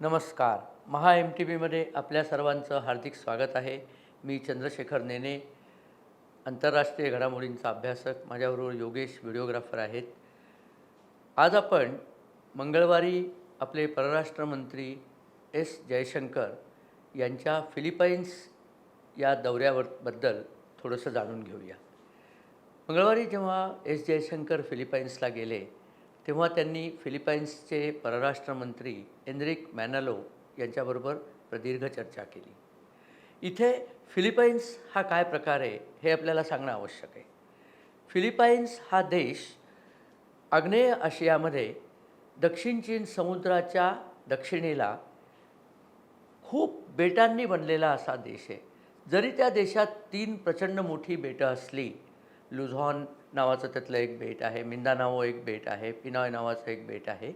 नमस्कार. महा M T व्हीमध्ये आपल्या सर्वांचं हार्दिक स्वागत आहे. मी चंद्रशेखर नेने आंतरराष्ट्रीय घडामोडींचा अभ्यासक. माझ्याबरोबर योगेश व्हिडिओग्राफर आहेत. आज आपण मंगळवारी आपले परराष्ट्र मंत्री एस जयशंकर यांच्या फिलिपाईन्स या दौऱ्याबद्दल थोडंसं जाणून घेऊया. मंगळवारी जेव्हा एस जयशंकर फिलिपाईन्सला गेले तेव्हा त्यांनी फिलिपाईन्सचे परराष्ट्रमंत्री एनरिक मॅनालो यांच्याबरोबर प्रदीर्घ चर्चा केली. इथे फिलिपाईन्स हा काय प्रकार आहे हे आपल्याला सांगणं आवश्यक आहे. फिलिपाईन्स हा देश आग्नेय आशियामध्ये दक्षिण चीन समुद्राच्या दक्षिणेला खूप बेटांनी बनलेला असा देश आहे. जरी त्या देशात तीन प्रचंड मोठी बेटं असली लुझॉन नावाचं त्यातलं एक बेट आहे मिंदानावो एक बेट आहे पिनॉय नावाचं एक बेट आहे.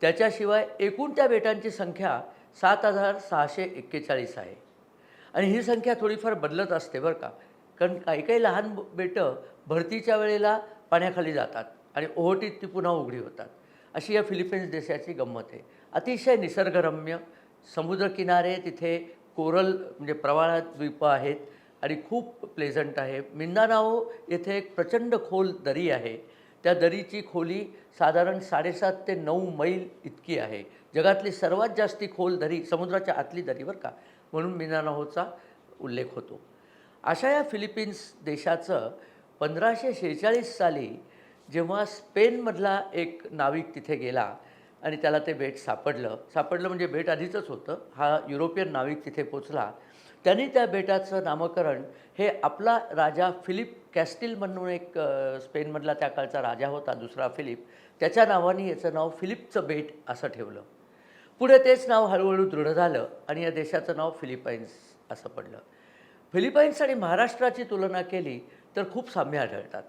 त्याच्याशिवाय एकूण त्या बेटांची संख्या सात हजार सहाशे एक्केचाळीस आहे. आणि ही संख्या थोडीफार बदलत असते बरं का. कारण काही काही लहान बेटं भरतीच्या वेळेला पाण्याखाली जातात आणि ओहोटीत ती पुन्हा उघडी होतात. अशी या फिलिपिन्स देशाची गंमत आहे. अतिशय निसर्गरम्य समुद्रकिनारे तिथे कोरल म्हणजे प्रवाळात द्वीप आहेत. आणि खूप प्लेझंट आहे. मिंदानाओ येथे एक प्रचंड खोल दरी आहे. त्या दरीची खोली साधारण साडेसात ते नऊ मैल इतकी आहे. जगातली सर्वात जास्ती खोल दरी समुद्राच्या आतली दरी का? म्हणून मिंदानाओचा उल्लेख होतो. अशा या फिलिपिन्स देशाचं पंधराशे शेहेचाळीस साली जेव्हा स्पेनमधला एक नाविक तिथे गेला आणि त्याला ते बेट सापडलं. सापडलं म्हणजे बेट आधीचंच होतं. हा युरोपियन नाविक तिथे पोचला. त्यांनी त्या बेटाचं नामकरण हे आपला राजा फिलिप कॅस्टिल म्हणून एक स्पेनमधला त्या काळचा राजा होता दुसरा फिलिप. त्याच्या नावाने याचं नाव फिलिपचं बेट असं ठेवलं. पुढे तेच नाव हळूहळू दृढ झालं आणि या देशाचं नाव फिलिपाईन्स असं पडलं. फिलिपाईन्स आणि महाराष्ट्राची तुलना केली तर खूप साम्य आढळतात.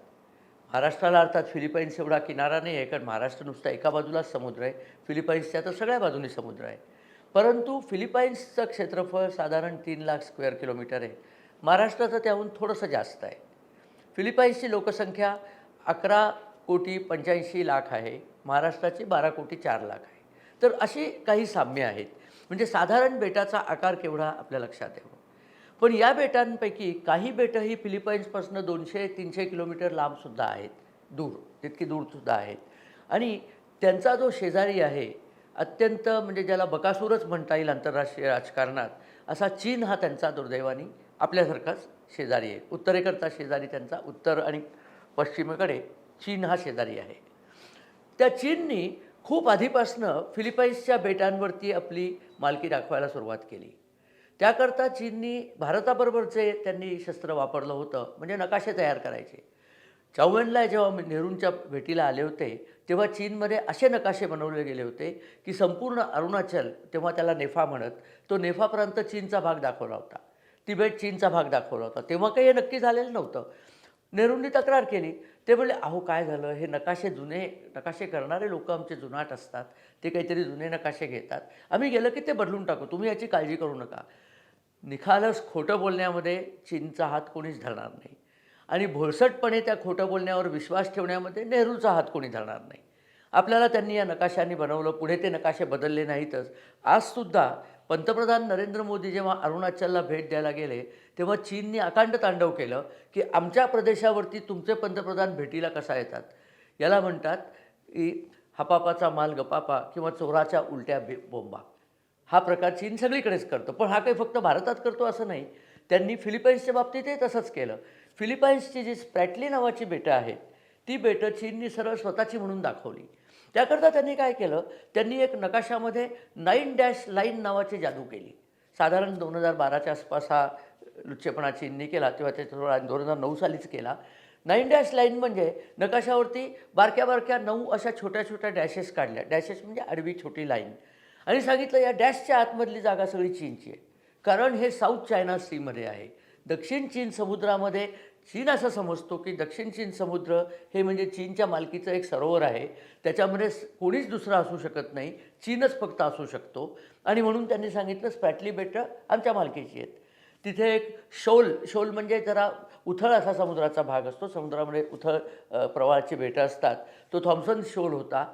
महाराष्ट्राला अर्थात फिलिपाईन्स एवढा किनारा नाही आहे कारण महाराष्ट्र नुसता एका बाजूलाच समुद्र आहे. फिलिपाईन्सच्या तर सगळ्या बाजूनी समुद्र आहे. परंतु फिलिपाईन्सचं क्षेत्रफळ साधारण तीन लाख स्क्वेअर किलोमीटर आहे. महाराष्ट्राचं त्याहून थोडंसं जास्त आहे. फिलिपाईन्सची लोकसंख्या अकरा कोटी पंच्याऐंशी लाख आहे. महाराष्ट्राची बारा कोटी चार लाख आहे. तर अशी काही साम्य आहेत. म्हणजे साधारण बेटाचा आकार केवढा आपल्या लक्षात येतो पण या बेटांपैकी काही बेटं ही फिलिपाईन्सपासून दोनशे तीनशे किलोमीटर लांबसुद्धा आहेत. दूर तितकी दूरसुद्धा आहेत. आणि त्यांचा जो शेजारी आहे अत्यंत म्हणजे ज्याला बकासूरच म्हणता येईल आंतरराष्ट्रीय राजकारणात असा चीन हा त्यांचा दुर्दैवानी आपल्यासारखाच शेजारी आहे. उत्तरेकरता शेजारी त्यांचा उत्तर आणि पश्चिमेकडे चीन हा शेजारी आहे. त्या चीननी खूप आधीपासनं फिलिपाईन्सच्या बेटांवरती आपली मालकी दाखवायला सुरुवात केली. त्याकरता चीननी भारताबरोबरचे त्यांनी शस्त्र वापरलं होतं म्हणजे नकाशे तयार करायचे. चौवनला जेव्हा नेहरूंच्या भेटीला आले होते तेव्हा चीनमध्ये असे नकाशे बनवले गेले होते की संपूर्ण अरुणाचल तेव्हा त्याला नेफा म्हणत तो नेफा प्रांत चीनचा भाग दाखवला होता. तिबेट चीनचा भाग दाखवला होता. तेव्हा काही हे नक्की झालेलं नव्हतं. नेहरूंनी तक्रार केली. ते म्हणले अहो काय झालं? हे नकाशे जुने नकाशे करणारे लोक आमचे जुनाट असतात. ते काहीतरी जुने नकाशे घेतात. आम्ही गेलं की ते बदलून टाकू. तुम्ही याची काळजी करू नका. निखालस खोटं बोलण्यामध्ये चीनचा हात कोणीच धरणार नाही. आणि भोळसटपणे त्या खोटं बोलण्यावर विश्वास ठेवण्यामध्ये नेहरूचा हात कोणी धरणार नाही. आपल्याला त्यांनी या नकाशांनी बनवलं पुढे ते नकाशे बदलले नाहीतच. आजसुद्धा पंतप्रधान नरेंद्र मोदी जेव्हा अरुणाचलला भेट द्यायला गेले तेव्हा चीनने अकांड तांडव केलं की आमच्या प्रदेशावरती तुमचे पंतप्रधान भेटीला कसा येतात? याला म्हणतात की हपापाचा माल गपापा किंवा चोराच्या उलट्या बे बोंबा. हा प्रकार चीन सगळीकडेच करतो. पण हा काही फक्त भारतात करतो असं नाही. त्यांनी फिलिपाईन्सच्या बाबतीतही तसंच केलं. फिलिपाईन्सची जी स्प्रॅटली नावाची बेटं आहेत ती बेटं चीननी सरळ स्वतःची म्हणून दाखवली. त्याकरता त्यांनी काय केलं? त्यांनी एक नकाशामध्ये नाईन डॅश लाईन नावाची जादू केली. साधारण दोन हजार बाराच्या आसपास हा लुच्चेपणा चीननी केला तेव्हा ते थोडा दोन हजार नऊ सालीच केला. नाईन डॅश लाईन म्हणजे नकाशावरती बारक्या बारक्या नऊ अशा छोट्या छोट्या डॅशेस काढल्या. डॅशेस म्हणजे आडवी छोटी लाईन. आणि सांगितलं या डॅशच्या आतमधली जागा सगळी चीनची आहे. कारण हे साऊथ चायना सीमध्ये आहे. दक्षिण चीन समुद्रामध्ये चीन असं समजतो की दक्षिण चीन समुद्र हे म्हणजे चीनच्या मालकीचं एक सरोवर आहे. त्याच्यामध्ये कोणीच दुसरा असू शकत नाही. चीनच फक्त असू शकतो. आणि म्हणून त्यांनी सांगितलं स्पॅटली बेटं आमच्या मालकीची आहेत. तिथे एक शोल शोल म्हणजे जरा उथळ असा समुद्राचा भाग असतो. समुद्रामध्ये उथळ प्रवाहाची बेटं असतात. तो थॉम्सन शोल होता.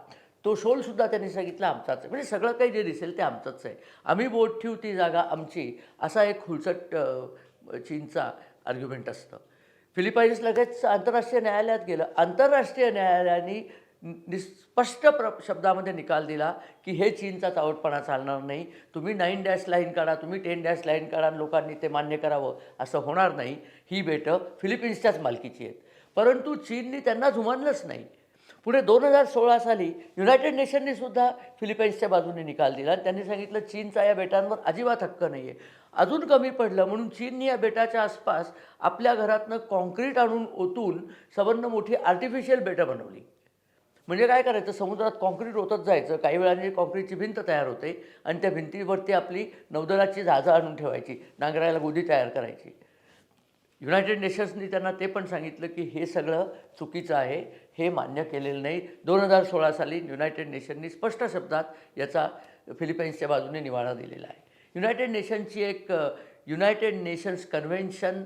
तो शोलसुद्धा त्यांनी सांगितला आमचाच आहे. म्हणजे सगळं काही जे दिसेल ते आमचंच आहे. आम्ही बोट ठेवू ती जागा आमची असा एक खुलसट चीनचा आर्ग्युमेंट असतं. फिलिपाईन्स लगेच आंतरराष्ट्रीय न्यायालयात गेलं. आंतरराष्ट्रीय न्यायालयाने निस्पष्ट प्र शब्दामध्ये निकाल दिला की हे चीनचा चावटपणा चालणार नाही. तुम्ही नाईन डॅश लाईन काढा तुम्ही टेन डॅश लाईन काढा लोकांनी ते मान्य करावं. असं होणार नाही. ही बेटं फिलिपिन्सच्याच मालकीची आहेत. परंतु चीननी त्यांना झुमानलंच नाही. पुढे दोन हजार सोळा साली युनायटेड नेशनने सुद्धा फिलिपाईन्सच्या बाजूने निकाल दिला. आणि त्यांनी सांगितलं चीनचा या बेटांवर अजिबात हक्क नाही आहे अजून कमी पडलं म्हणून चीनने या बेटाच्या आसपास आपल्या घरातनं कॉन्क्रीट आणून ओतून सबंध मोठी आर्टिफिशियल बेटं बनवली. म्हणजे काय करायचं? समुद्रात कॉन्क्रीट होतच जायचं. काही वेळाने कॉन्क्रीटची भिंत तयार होते आणि त्या भिंतीवरती आपली नौदलाची जहाजं आणून ठेवायची नांगरायला गोदी तयार करायची. युनायटेड नेशन्सनी त्यांना ते पण सांगितलं की हे सगळं चुकीचं आहे. हे मान्य केलेलं नाही. दोन हजार सोळा साली युनायटेड नेशननी स्पष्ट शब्दात याचा फिलिपाईन्सच्या बाजूने निवाडा दिलेला आहे. युनायटेड नेशनची एक united nations convention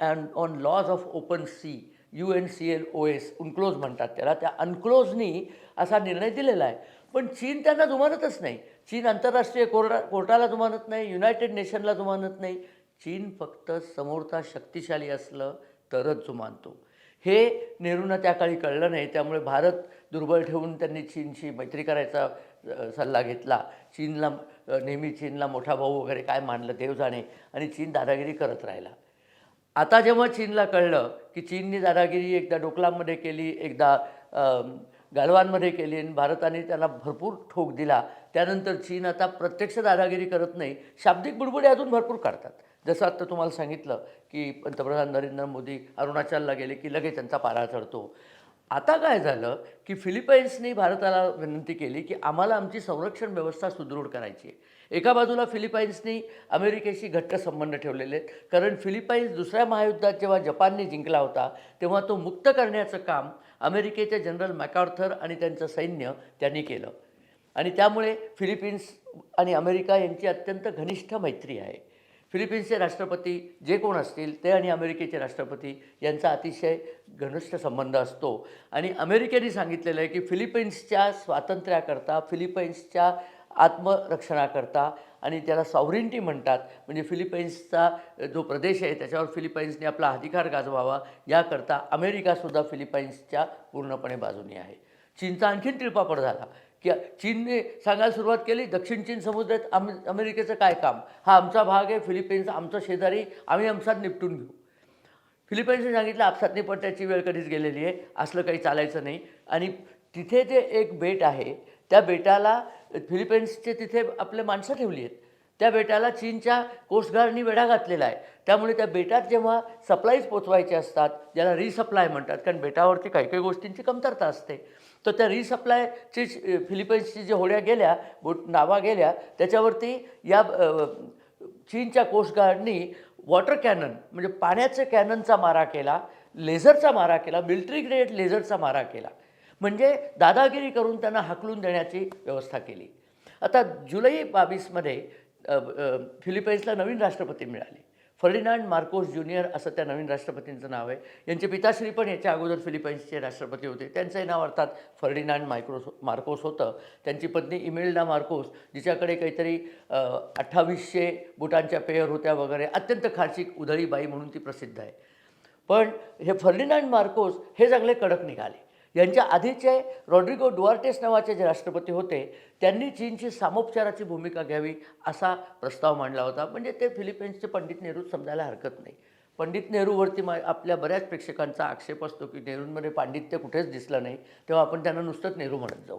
and on laws of open sea U N C L O S UNCLOS म्हणतात त्याला. त्या अनक्लोजनी असा निर्णय दिलेला आहे. पण चीन त्यांना जुमानतच नाही. चीन आंतरराष्ट्रीय कोर्टा कोर्टाला जुमानत नाही युनायटेड नेशनला जुमानत नाही. चीन फक्त समोरता शक्तिशाली असलं तरच जुमानतो. हे नेहरूंना त्या काळी कळलं नाही. त्यामुळे भारत दुर्बल ठेवून त्यांनी चीनशी मैत्री करायचा सल्ला घेतला. चीनला नेहमी चीनला मोठा भाऊ वगैरे काय मानलं देव जाणे आणि चीन दादागिरी करत राहिला. आता जेव्हा चीनला कळलं की चीनने दादागिरी एकदा डोकलामध्ये केली एकदा गालवानमध्ये केली आणि भारताने त्याला भरपूर ठोक दिला त्यानंतर चीन आता प्रत्यक्ष दादागिरी करत नाही. शाब्दिक बुडबुडे अजून भरपूर काढतात. जसं आत्ता तुम्हाला सांगितलं की पंतप्रधान नरेंद्र मोदी अरुणाचलला गेले की लगेच त्यांचा पारा चढतो. आता काय झालं की फिलिपाईन्सनी भारताला विनंती केली की आम्हाला आमची संरक्षण व्यवस्था सुदृढ करायची आहे. एका बाजूला फिलिपाईन्सनी अमेरिकेशी घट्ट संबंध ठेवलेले आहेत. कारण फिलिपाईन्स दुसऱ्या महायुद्धात जेव्हा जपानने जिंकला होता तेव्हा तो मुक्त करण्याचं काम अमेरिकेचे जनरल मॅकॉर्थर आणि त्यांचं सैन्य त्यांनी केलं. आणि त्यामुळे फिलिपिन्स आणि अमेरिका यांची अत्यंत घनिष्ठ मैत्री आहे. फिलिपिन्सचे राष्ट्रपती जे कोण असतील ते आणि अमेरिकेचे राष्ट्रपती यांचा अतिशय घनिष्ठ संबंध असतो. आणि अमेरिकेने सांगितलेलं आहे की फिलिपिन्सच्या स्वातंत्र्याकरता फिलिपाईन्सच्या आत्मरक्षणाकरता आणि त्याला सॉव्हरिंटी म्हणतात म्हणजे फिलिपाईन्सचा जो प्रदेश आहे त्याच्यावर फिलिपाईन्सने आपला अधिकार गाजवावा याकरता अमेरिकासुद्धा फिलिपाईन्सच्या पूर्णपणे बाजूने आहे. चीनचा आणखीन तिळपापड झाला. की चीनने सांगायला सुरुवात केली दक्षिण चीन समुद्रात अम अमेरिकेचं काय काम? हा आमचा भाग आहे फिलिपाईन्स आमचा शेजारी आम्ही आमसात निपटून घेऊ. फिलिपाईन्सने सांगितलं आपसात पण त्याची वेळ कधीच गेलेली आहे असलं काही चालायचं नाही. आणि तिथे जे एक बेट आहे त्या बेटाला फिलिपाईन्सचे तिथे आपले माणसं ठेवली आहेत. त्या बेटाला चीनच्या कोस्टगार्डनी वेढा घातलेला आहे. त्यामुळे त्या बेटात जेव्हा सप्लाईज पोचवायचे असतात ज्याला रिसप्लाय म्हणतात कारण बेटावरती काही काही गोष्टींची कमतरता असते. तर त्या रिसप्लायची फिलिपाईन्सची जे होड्या गेल्या बोट नावा गेल्या त्याच्यावरती या चीनच्या कोस्टगार्डनी वॉटर कॅनन म्हणजे पाण्याच्या कॅननचा मारा केला लेझरचा मारा केला मिल्ट्री ग्रेड लेझरचा मारा केला. म्हणजे दादागिरी करून त्यांना हाकलून देण्याची व्यवस्था केली. आता जुलै बावीसमध्ये फिलिपाईन्सला नवीन राष्ट्रपती मिळाले. फर्डिनांड मार्कोस ज्युनियर असं त्या नवीन राष्ट्रपतींचं नाव आहे. यांचे पिताश्री पण याच्या अगोदर फिलिपाईन्सचे राष्ट्रपती होते. त्यांचंही नाव अर्थात फर्डिनांड मायक्रोस मार्कोस होतं. त्यांची पत्नी इमेल्डा मार्कोस जिच्याकडे काहीतरी अठ्ठावीसशे बुटांच्या पेयर होत्या वगैरे अत्यंत खासिक उधळी बाई म्हणून ती प्रसिद्ध आहे. पण हे फर्डिनांड मार्कोस हे चांगले कडक निघाले. यांच्या आधीचे रॉड्रिगो डुआर्टेस नावाचे जे राष्ट्रपती होते त्यांनी चीनची सामोपचाराची भूमिका घ्यावी असा प्रस्ताव मांडला होता. म्हणजे ते फिलिपाईन्सचे पंडित नेहरू समजायला हरकत नाही. पंडित नेहरूवरती मा आपल्या बऱ्याच प्रेक्षकांचा आक्षेप असतो की नेहरूंमध्ये पांडित्य कुठेच दिसलं नाही तेव्हा आपण त्यांना नुसतंच नेहरू म्हणत जाऊ.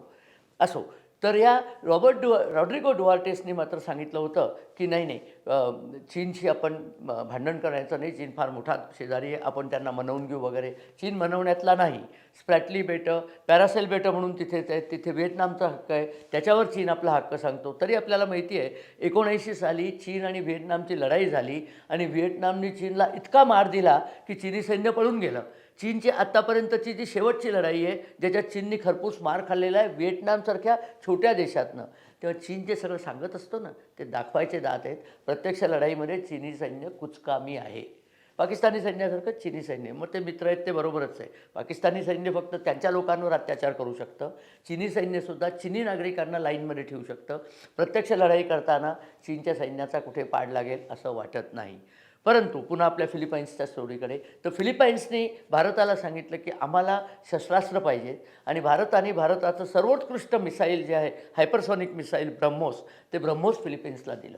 असो तर या रॉबर्ट डु रॉड्रिगो डुआर्टेसनी मात्र सांगितलं होतं की नाही नाही चीनशी आपण भांडण करायचं नाही चीन फार मोठा शेजारी आहे आपण त्यांना मनवून घेऊ वगैरे. चीन मनवण्यातला नाही. स्प्रॅटली बेटं पॅरासेल बेटं म्हणून तिथेच आहेत तिथे व्हिएतनामचा हक्क आहे त्याच्यावर चीन आपला हक्क सांगतो. तरी आपल्याला माहिती आहे एकोणऐंशी साली चीन आणि व्हिएतनामची लढाई झाली आणि व्हिएतनामने चीनला इतका मार दिला की चीनी सैन्य पळून गेलं. चीनची आत्तापर्यंतची जी शेवटची लढाई आहे ज्याच्यात चीननी खरपूस मार खाल्लेला आहे व्हिएटनामसारख्या छोट्या देशातनं. तेव्हा चीन जे सगळं सांगत असतो ना ते दाखवायचे दात आहेत प्रत्यक्ष लढाईमध्ये चीनी सैन्य कुचकामी आहे. पाकिस्तानी सैन्यासारखं चिनी सैन्य मग ते मित्र आहेत ते बरोबरच आहे. पाकिस्तानी सैन्य फक्त त्यांच्या लोकांवर अत्याचार करू शकतं. चिनी सैन्यसुद्धा चिनी नागरिकांना लाईनमध्ये ठेवू शकतं. प्रत्यक्ष लढाई करताना चीनच्या सैन्याचा कुठे पाड लागेल असं वाटत नाही. परंतु पुन्हा आपल्या फिलिपाईन्सच्या स्टोरीकडे तर फिलिपाईन्सनी भारताला सांगितलं की आम्हाला शस्त्रास्त्र पाहिजे आणि भारताने भारताचं सर्वोत्कृष्ट मिसाईल जे आहे हायपरसॉनिक मिसाईल ब्रह्मोस ते ब्रह्मोस फिलिपाईन्सला दिलं.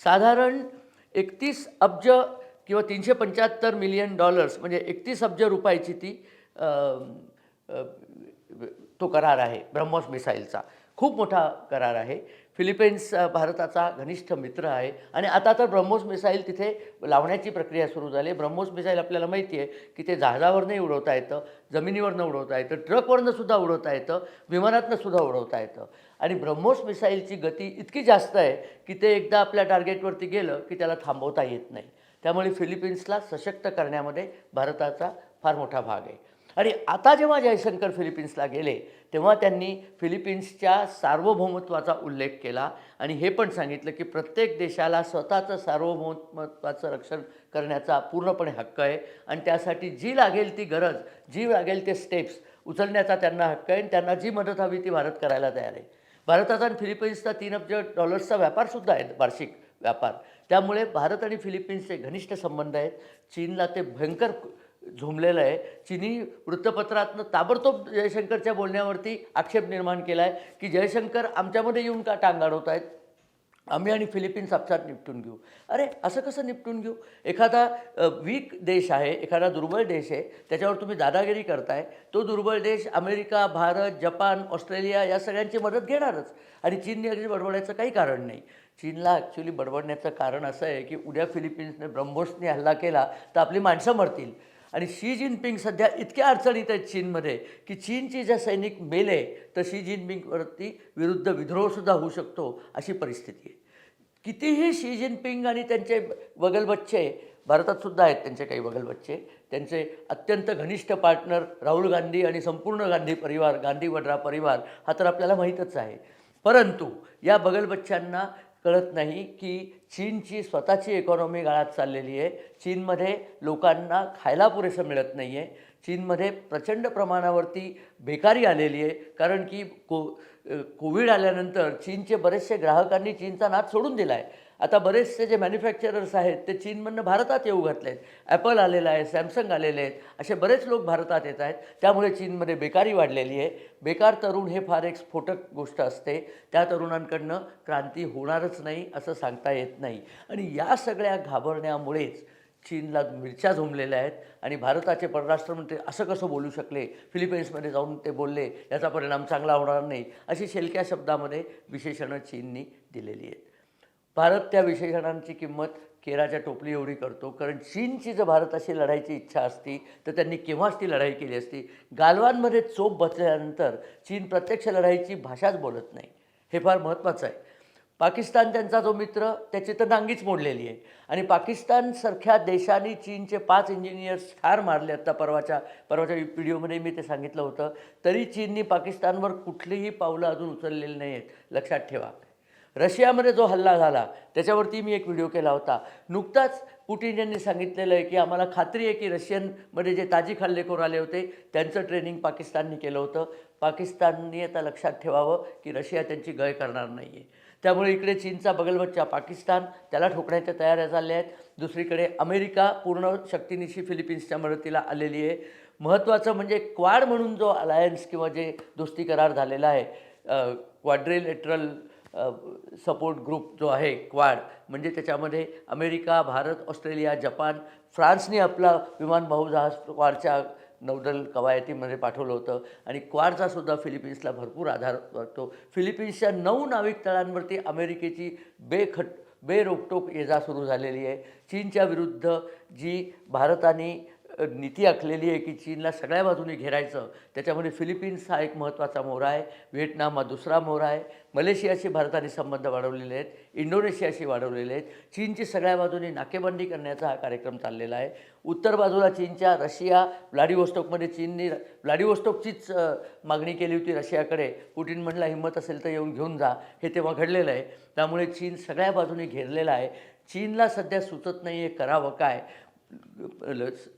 साधारण एकतीस अब्ज किंवा तीनशे पंच्याहत्तर मिलियन डॉलर्स म्हणजे एकतीस अब्ज रुपयाची ती तो करार आहे ब्रह्मोस मिसाईलचा. खूप मोठा करार आहे. फिलिपिन्स भारताचा घनिष्ठ मित्र आहे. आणि आता तर ब्रह्मोस मिसाईल तिथे लावण्याची प्रक्रिया सुरू झाली. आहे ब्रह्मोस मिसाईल आपल्याला माहिती आहे की ते जहाजावरनंही उडवता येतं जमिनीवरनं उडवता येतं ट्रकवरनं सुद्धा उडवता येतं विमानातनं सुद्धा उडवता येतं. आणि ब्रह्मोस मिसाईलची गती इतकी जास्त आहे की ते एकदा आपल्या टार्गेटवरती गेलं की त्याला थांबवता येत नाही. त्यामुळे फिलिपिन्सला सशक्त करण्यामध्ये भारताचा फार मोठा भाग आहे. आणि आता जेव्हा जयशंकर फिलिपिन्सला गेले तेव्हा त्यांनी फिलिपिन्सच्या सार्वभौमत्वाचा उल्लेख केला. आणि हे पण सांगितलं की प्रत्येक देशाला स्वतःचं सार्वभौमत्वाचं रक्षण करण्याचा पूर्णपणे हक्क आहे. आणि त्यासाठी जी लागेल ती गरज जी लागेल ते स्टेप्स उचलण्याचा त्यांना हक्क आहे आणि त्यांना जी मदत हवी ती भारत करायला तयार आहे. भारताचा आणि फिलिपिन्सचा तीन अब्ज डॉलर्सचा व्यापारसुद्धा आहे वार्षिक व्यापार. त्यामुळे भारत आणि फिलिपिन्सचे घनिष्ठ संबंध आहेत. चीनला ते भयंकर झोंबलेलं आहे. चिनी वृत्तपत्रातनं ताबडतोब जयशंकरच्या बोलण्यावरती आक्षेप निर्माण केला आहे की जयशंकर आमच्यामध्ये येऊन का टांगाडवत आहेत आम्ही आणि फिलिपिन्स आपसात निपटून घेऊ. अरे असं कसं निपटून घेऊ? एखादा वीक देश आहे एखादा दुर्बळ देश आहे त्याच्यावर तुम्ही दादागिरी करताय तो दुर्बळ देश अमेरिका भारत जपान ऑस्ट्रेलिया या सगळ्यांची मदत घेणारच. आणि चीनने अगदी बडबडायचं काही कारण नाही. चीनला ॲक्च्युली बडबडण्याचं कारण असं आहे की उद्या फिलिपिन्सने ब्रह्मोसने हल्ला केला तर आपली माणसं मरतील. आणि शी जिनपिंग सध्या इतक्या अडचणीत आहेत चीनमध्ये की चीनचे ज्या सैनिक मेले तर शी जिनपिंगवरती विरुद्ध विद्रोहसुद्धा होऊ शकतो अशी परिस्थिती आहे. कितीही शी जिनपिंग आणि त्यांचे वगलबच्चे भारतात सुद्धा आहेत त्यांचे काही वगलबच्चे त्यांचे अत्यंत घनिष्ठ पार्टनर राहुल गांधी आणि संपूर्ण गांधी परिवार गांधी वड्रा परिवार हा तर आपल्याला माहीतच आहे. परंतु या बगलबच्च्यांना कळत नाही की चीनची स्वतःची इकॉनॉमी गाळात चाललेली आहे. चीनमध्ये लोकांना खायला पुरेसं मिळत नाही आहे चीनमध्ये प्रचंड प्रमाणावरती बेकारी आलेली आहे. कारण की को कोविड आल्यानंतर चीनचे बरेचसे ग्राहकांनी चीनचा नाद सोडून दिला आहे आता बरेचसे जे मॅन्युफॅक्चरर्स आहेत ते चीनमधनं भारतात येऊ घातले आहेत ॲपल आलेलं आहे सॅमसंग आलेले आहेत. असे बरेच लोक भारतात येत आहेत. त्यामुळे चीनमध्ये बेकारी वाढलेली आहे. बेकार तरुण हे फार एक स्फोटक गोष्ट असते. त्या तरुणांकडनं क्रांती होणारच नाही असं सांगता येत नाही. आणि या सगळ्या घाबरण्यामुळेच चीनला मिरच्या झोंबलेल्या आहेत. आणि भारताचे परराष्ट्रमंत्री असं कसं बोलू शकले? फिलिपाईन्समध्ये जाऊन ते बोलले याचा परिणाम चांगला होणार नाही अशी शेलक्या शब्दामध्ये विशेषणं चीननी दिलेली आहेत. भारत त्या विशेषणांची किंमत केराच्या टोपली एवढी करतो. कारण चीनची जर भारताशी लढायची इच्छा असती तर त्यांनी केव्हाच ती लढाई केली असती? गालवांमध्ये चोप बसल्यानंतर चीन प्रत्यक्ष लढाईची भाषाच बोलत नाही. हे फार महत्त्वाचं आहे. पाकिस्तान त्यांचा जो मित्र त्याची तर नांगीच मोडलेली आहे. आणि पाकिस्तानसारख्या देशांनी चीनचे पाच इंजिनियर्स ठार मारले आता परवाच्या परवाच्या व्हिडिओमध्ये मी ते सांगितलं होतं. तरी चीननी पाकिस्तानवर कुठलीही पावलं अजून उचललेली नाही आहेत लक्षात ठेवा. रशियामध्ये जो हल्ला झाला त्याच्यावरती मी एक व्हिडिओ केला होता. नुकताच पुटिन यांनी सांगितलेलं आहे की आम्हाला खात्री आहे की रशियनमध्ये जे ताजी हल्लेखोर आले होते त्यांचं ट्रेनिंग पाकिस्ताननी केलं होतं. पाकिस्ताननी आता लक्षात ठेवावं की रशिया त्यांची गय करणार नाही आहे त्यामुळे इकडे चीनचा बगलबच्चा पाकिस्तान त्याला ठोकण्याच्या तयाऱ्या झाल्या आहेत. दुसरीकडे अमेरिका पूर्ण शक्तीनिशी फिलिपिन्सच्या मदतीला आलेली आहे. महत्त्वाचं म्हणजे क्वाड म्हणून जो अलायन्स किंवा जे दोस्ती करार झालेला आहे क्वाड्रिलेटरल सपोर्ट ग्रुप जो आहे क्वाड म्हणजे त्याच्यामध्ये अमेरिका भारत ऑस्ट्रेलिया जपान फ्रान्सने आपला विमान जहाज क्वाडच्या नौदल कवायतीमध्ये पाठवलं होतं. आणि क्वाडचा सुद्धा फिलिपिन्सला भरपूर आधार वाटतो फिलिपिन्सच्या नऊ नाविक तळांवरती अमेरिकेची बेखट बेरोकटोक ये जा सुरू झालेली आहे. चीनच्या विरुद्ध जी भारताने नीती आखलेली आहे की चीनला सगळ्या बाजूने घेरायचं. त्याच्यामध्ये फिलिपिन्स हा एक महत्त्वाचा मोहरा आहे व्हिएटनाम हा दुसरा मोहरा आहे मलेशियाशी भारताने संबंध वाढवलेले आहेत इंडोनेशियाशी वाढवलेले आहेत. चीनची सगळ्या बाजूने नाकेबंदी करण्याचा हा कार्यक्रम चाललेला आहे. उत्तर बाजूला चीनच्या रशिया व्लाडिवोस्टोकमध्ये चीनने व्लाडिवोस्टोकचीच मागणी केली होती रशियाकडे. पुटीन म्हणला हिंमत असेल तर येऊन घेऊन जा. हे तेव्हा घडलेलं आहे. त्यामुळे चीन सगळ्या बाजूने घेरलेला आहे. चीनला सध्या सुचत नाही आहे करावं काय?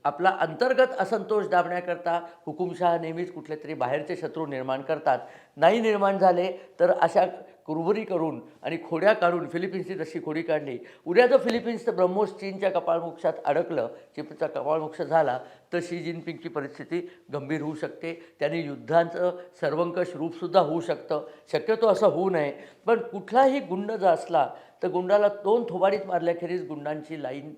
आपला अंतर्गत असंतोष दाबण्याकरता हुकुमशहा नेहमीच कुठले तरी बाहेरचे शत्रू निर्माण करतात. नाही निर्माण झाले तर अशा कुरबुरी करून आणि खोड्या काढून फिलिपिन्सची जशी खोडी काढली उद्या जर फिलिपिन्सचं ब्रह्मोस चीनच्या कपाळमोक्षात अडकलं चीनचा कपाळमोक्ष झाला तर शी जिनपिंगची परिस्थिती गंभीर होऊ शकते. त्यांनी युद्धांचं सर्वंकष रूपसुद्धा होऊ शकतं. शक्यतो असं होऊ नये. पण कुठलाही गुंड जर असला तर गुंडाला दोन थोबाडीत मारल्याखेरीज गुंडांची लाईन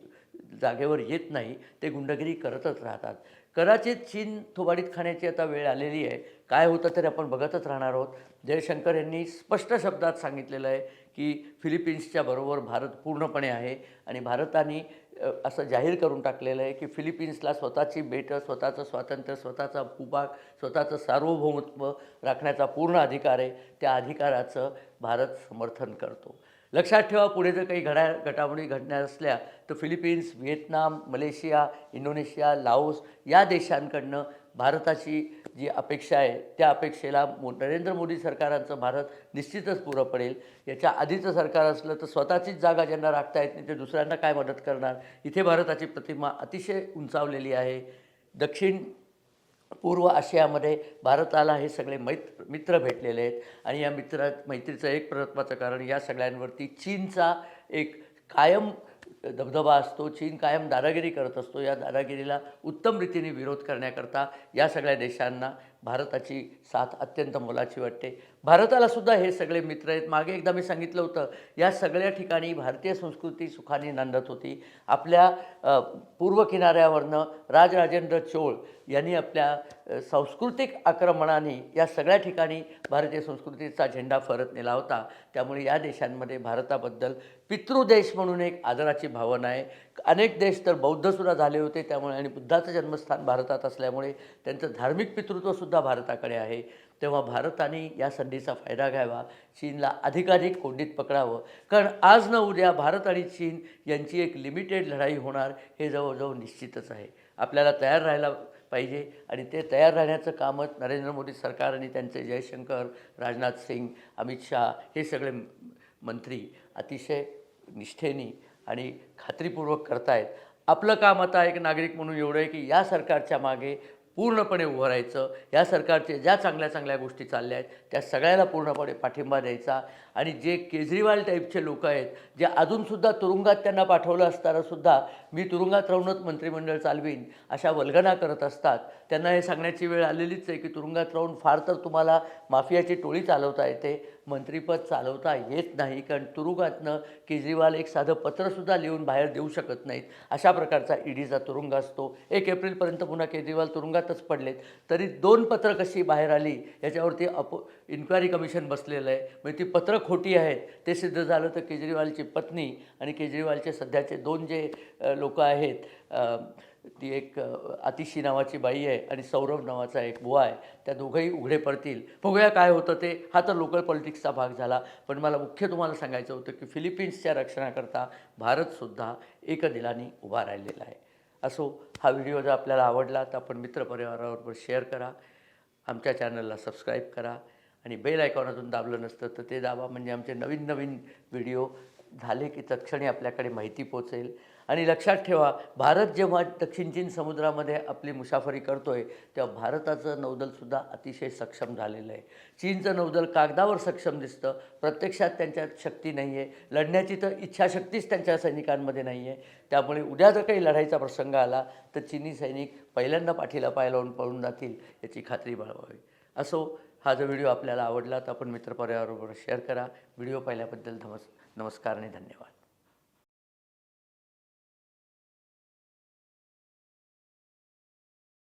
जागेवर येत नाही ते गुंडगिरी करतच राहतात. कदाचित चीन थोबाडीत खाण्याची आता वेळ आलेली आहे. काय होतं तरी आपण बघतच राहणार आहोत. जयशंकर यांनी स्पष्ट शब्दात सांगितलेलं आहे की फिलिपिन्सच्या बरोबर भारत पूर्णपणे आहे आणि भारताने असं जाहीर करून टाकलेलं आहे की फिलिपिन्सला स्वतःची बेटं स्वतःचं स्वातंत्र्य स्वतःचा भूभाग स्वतःचं सार्वभौमत्व राखण्याचा पूर्ण अधिकार आहे. त्या अधिकाराचं भारत समर्थन करतो. लक्षात ठेवा पुढे जर काही घडा घडामोडी घडणार असल्या तर Philippines Vietnam Malaysia Indonesia Laos या देशांकडनं भारताची जी अपेक्षा आहे त्या अपेक्षेला मो नरेंद्र मोदी सरकारांचं भारत निश्चितच पुरं पडेल. याच्या आधीचं सरकार असलं तर स्वतःचीच जागा ज्यांना राखता येत नाही ते दुसऱ्यांना काय मदत करणार? इथे भारताची प्रतिमा अतिशय उंचावलेली आहे. दक्षिण पूर्व आशियामध्ये भारताला हे सगळे मैत्र मित्र भेटलेले आहेत. आणि या मित्रा मैत्रीचं एक महत्त्वाचं कारण या सगळ्यांवरती चीनचा एक कायम दबदबा असतो. चीन कायम दादागिरी करत असतो. या दादागिरीला उत्तम रीतीने विरोध करण्याकरता या सगळ्या देशांना भारताची साथ अत्यंत मोलाची वाटते. भारताला सुद्धा हे सगळे मित्र आहेत. मागे एकदा मी सांगितलं होतं या सगळ्या ठिकाणी भारतीय संस्कृती सुखाने नांदत होती. आपल्या पूर्व किनाऱ्यावरनं राजराजेंद्र चोळ यांनी आपल्या सांस्कृतिक आक्रमणाने या सगळ्या ठिकाणी भारतीय संस्कृतीचा झेंडा फरत नेला होता. त्यामुळे या देशांमध्ये भारताबद्दल पितृदेश म्हणून एक आदराची भावना आहे. अनेक देश तर बौद्धसुद्धा झाले होते त्यामुळे आणि बुद्धाचं जन्मस्थान भारतात असल्यामुळे त्यांचं धार्मिक पितृत्वसुद्धा भारताकडे आहे. तेव्हा भारताने या संधीचा फायदा घ्यावा चीनला अधिकाधिक कोंडीत पकडावं. कारण आज न उद्या भारत आणि चीन यांची एक लिमिटेड लढाई होणार हे जवळजवळ निश्चितच आहे. आपल्याला तयार राहायला पाहिजे आणि ते तयार राहण्याचं कामच नरेंद्र मोदी सरकार आणि त्यांचे जयशंकर राजनाथ सिंग अमित शहा हे सगळे मंत्री अतिशय निष्ठेने आणि खात्रीपूर्वक करतायत. आपलं काम आता एक नागरिक म्हणून एवढं आहे की या सरकारच्या मागे पूर्णपणे उभं राहायचं. या सरकारचे ज्या चांगल्या चांगल्या गोष्टी चालल्या आहेत त्या सगळ्याला पूर्णपणे पाठिंबा द्यायचा. आणि जे केजरीवाल टाईपचे लोक आहेत जे अजूनसुद्धा तुरुंगात त्यांना पाठवलं असतानासुद्धा मी तुरुंगात राहूनच मंत्रिमंडळ चालवीन अशा वल्गना करत असतात. त्यांना हे सांगण्याची वेळ आलेलीच आहे की तुरुंगात राहून फार तर तुम्हाला माफियाची टोळी चालवता येते. मंत्रिपद चालवता येत नाही कारण तुरुंगातनं केजरीवाल एक साधं पत्रसुद्धा लिहून बाहेर देऊ शकत नाहीत. अशा प्रकारचा ईडीचा तुरुंग असतो. एक एप्रिलपर्यंत पुन्हा केजरीवाल तुरुंगातच पडलेत. तरी दोन पत्र कशी बाहेर आली याच्यावरती अप इन्क्वायरी कमिशन बसलेलं आहे. म्हणजे ती पत्रं खोटी आहेत ते सिद्ध झालं तर केजरीवालची पत्नी आणि केजरीवालचे सध्याचे दोन जे लोक आहेत ती एक आतिशी नावाची बाई आहे आणि सौरभ नावाचा एक बुवा आहे. त्या दोघंही उघडे पडतील. बघूया काय होतं ते. हा तर लोकल पॉलिटिक्सचा भाग झाला. पण मला मुख्य तुम्हाला सांगायचं होतं की फिलिपिन्सच्या रक्षणाकरता भारतसुद्धा एकदिलाने उभा राहिलेला आहे. असो हा व्हिडिओ जर आपल्याला आवडला तर आपण मित्रपरिवाराबरोबर शेअर करा. आमच्या चॅनलला सबस्क्राईब करा. आणि बेल आयकॉन अजून दाबलं नसतं तर ते दाबा. म्हणजे आमचे नवीन नवीन व्हिडिओ झाले की तत्क्षणी आपल्याकडे माहिती पोचेल. आणि लक्षात ठेवा भारत जेव्हा दक्षिण चीन समुद्रामध्ये आपली मुसाफरी करतो आहे तेव्हा भारताचं नौदलसुद्धा अतिशय सक्षम झालेलं आहे. चीनचं नौदल कागदावर सक्षम दिसतं प्रत्यक्षात त्यांच्यात शक्ती नाही आहे लढण्याची तर इच्छाशक्तीच त्यांच्या सैनिकांमध्ये नाही आहे त्यामुळे उद्या जर काही लढाईचा प्रसंग आला तर चीनी सैनिक पहिल्यांदा पाठीला पाय लावून पळून जातील याची खात्री बाळगावी असो हा जो व्हिडिओ आपल्याला आवडला तर आपण मित्रपरिवाराबरोबर शेअर करा. व्हिडिओ पाहिल्याबद्दल धमस नमस्कार आणि धन्यवाद.